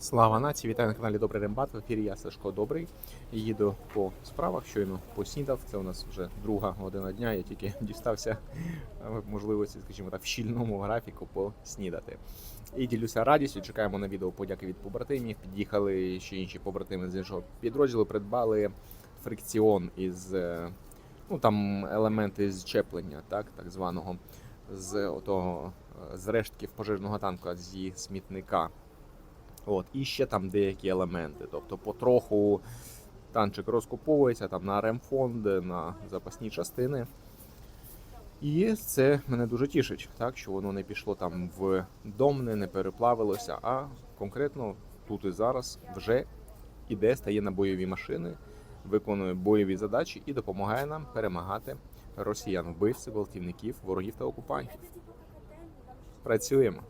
Слава нації! Вітаю на каналі Добрий Рембат. В ефірі я Сашко Добрий. Їду по справах. Щойно поснідав. Це у нас вже друга година дня. Я тільки дістався е, можливості, скажімо так, в щільному графіку поснідати. І ділюся радістю. Чекаємо на відео подяки від побратимів. Під'їхали ще інші побратими з іншого підрозділу. Придбали фрикціон із е, ну там елементи зчеплення, так так званого з отого е, з рештків пожежного танка зі смітника. От, і ще там деякі елементи. Тобто, потроху танчик розкуповується там на ремфонд, на запасні частини. І це мене дуже тішить, так, що воно не пішло там в домне, не переплавилося, а конкретно тут і зараз вже іде, стає на бойові машини, виконує бойові задачі і допомагає нам перемагати росіян, вбивців, гвалтівників, ворогів та окупантів. Працюємо.